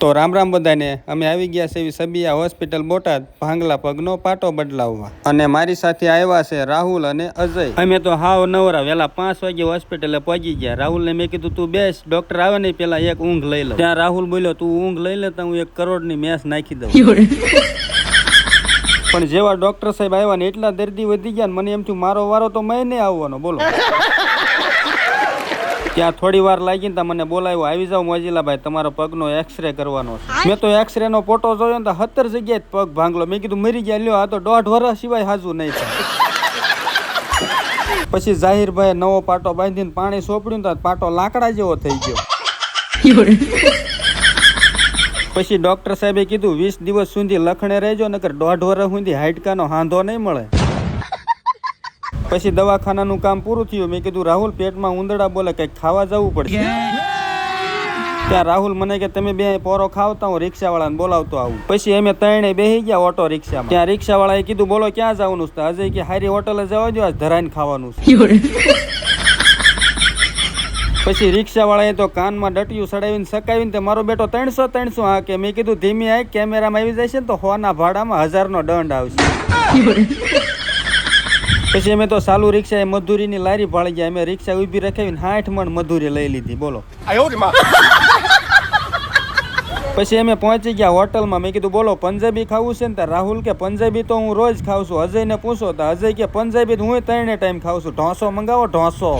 તો રામ રામ બધાને, અમે આવી ગયા છે એવી સબિયા હોસ્પિટલ બોટાદ, ભાંગલા પગનો પાટો બદલાવવા. અને મારી સાથે આવ્યા છે રાહુલ અને અજય. અમે તો હાવ નવરા વેલા પાંચ વાગે હોસ્પિટલે પહોંચી ગયા. રાહુલને મેં કીધું, તું બેસ, ડોક્ટર આવે નહીં, પેલા એક ઊંઘ લઈ લો. ત્યાં રાહુલ બોલ્યો, તું ઊંઘ લઈ લે, તો હું એક કરોડની મેસ નાખી દઉં. પણ જેવા ડોક્ટર સાહેબ આવ્યા ને, એટલા દર્દી વધી ગયા ને, મને એમ થયું, મારો વારો તો મેં નહીં આવવાનો. બોલો. ત્યાં થોડી વાર લાગી ને તો મને બોલાવ્યો. આવી જાઓ મોજીલાભાઈ તમારો પગનો એક્સરે કરવાનો છે. મેં તો એક્સરે નો ફોટો જોયો ને તો સત્તર જગ્યાએ પગ ભાંગલો. મેં કીધું મરી ગયા લ્યો આ તો દોઢ વર્ષ સિવાય હાજુ નહીં થાય. પછી જાહીરભાઈ નવો પાટો બાંધીને પાણી સોંપડ્યું તો પાટો લાકડા જેવો થઈ ગયો. પછી ડોક્ટર સાહેબે કીધું વીસ દિવસ સુધી લખણે રહેજો નકર દોઢ વર્ષ સુધી હાડકાનો હાંધો નહીં મળે. પછી દવાખાનાનું કામ પૂરું થયું. મેં કીધું, રાહુલ, પેટમાં ઉંદરડા બોલે, કંઈક ખાવા જવું પડશે. ત્યાં રાહુલ મને કે, તમે બે પોરો ખાવતા હું, રિક્ષાવાળાને બોલાવતો આવું. પછી અમે ત્રણે બેસી ગયા ઓટો રિક્ષામાં. ત્યાં રિક્ષાવાળાએ કીધું, બોલો, ક્યાં જવાનું છે? અજય કે, હારી હોટલે જવા દો આજ ધરાઈને ખાવાનું છે. પછી રિક્ષાવાળાએ તો કાનમાં ડટિયું સડાવીને સકાવીને મારો બેટો ત્રણસો ત્રણસો આ કે મેં કીધું, ધીમી આ કેમેરામાં આવી જશે ને તો હોના ભાડામાં હજારનો દંડ આવશે. પછી અમે તો સાલુ રિક્ષા એ મધુરીની લારી ભાળી ગયા. અમે રિક્ષા ઊભી રખાવીને સાઠ મણ મધુરી લઈ લીધી. બોલો. પછી અમે પહોંચી ગયા હોટલમાં. મેં કીધું બોલો પંજાબી ખાવું છે ને તો રાહુલ કે પંજાબી તો હું રોજ ખાઉં છું. અજયને પૂછો તો અજય કે પંજાબી તો હું ત્રણે ટાઈમ ખાઉં છું. ઢોસો મંગાવો ઢોસો.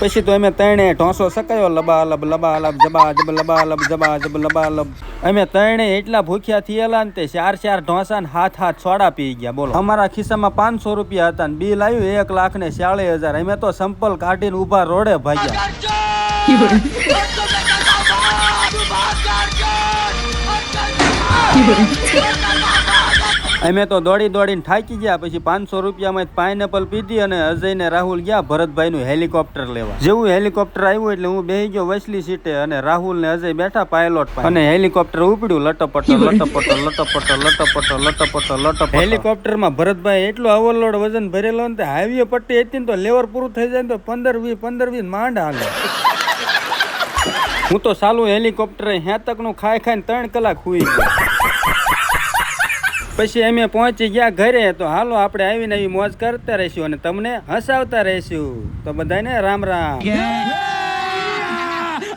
પછી તો અમે ત્રણે ઢોસો સકાયો લબા લબ લબા લબ જબા જબ લબા લબ જબા જબ લબા લબ અમે ત્રણે એટલા ભૂખ્યા થયેલા ને તે ચાર ચાર ઢોસા ને હાથ હાથ સોડા પી ગયા, બોલો. અમારા ખિસ્સામાં પાંચસો રૂપિયા હતા ને બિલ આવ્યું એક લાખ ને ચાલીસ હજાર. અમે તો સંપલ કાઢીને ઊભા રોડે ભાગ્યા. અમે તો દોડી દોડીને થાકી ગયા, પછી પાંચસો રૂપિયામાં પાઇનેપલ પીધી અને અજય ને રાહુલ ગયા ભરતભાઈ નું હેલિકોપ્ટર લેવા. જેવું હેલિકોપ્ટર આવ્યું એટલે હું બેહી ગયો વસલી સીટે અને રાહુલ ને અજય બેઠા પાયલોટ અને હેલિકોપ્ટર ઉપડ્યું, લટપટ લટપટ લટપટ લટપટ લટપટ લટપટ. હેલિકોપ્ટરમાં ભરતભાઈ એટલો ઓવરલોડ વજન ભરેલો ને હાઈવે પટ્ટી હતી તો લેવર પૂરું થઈ જાય ને તો પંદર વીસ પંદર વીસ માંડ હાલે. હું તો સાલું હેલિકોપ્ટર હેતકનું ખાઈ ખાઈને ત્રણ કલાક હુઈ ગયો. પછી અમે પહોંચી ગયા ઘરે, તો હાલો આપણે આવીને આવી મોજ કરતા રહીશું અને તમને હસાવતા રહીશું. તો બધાને રામ રામ.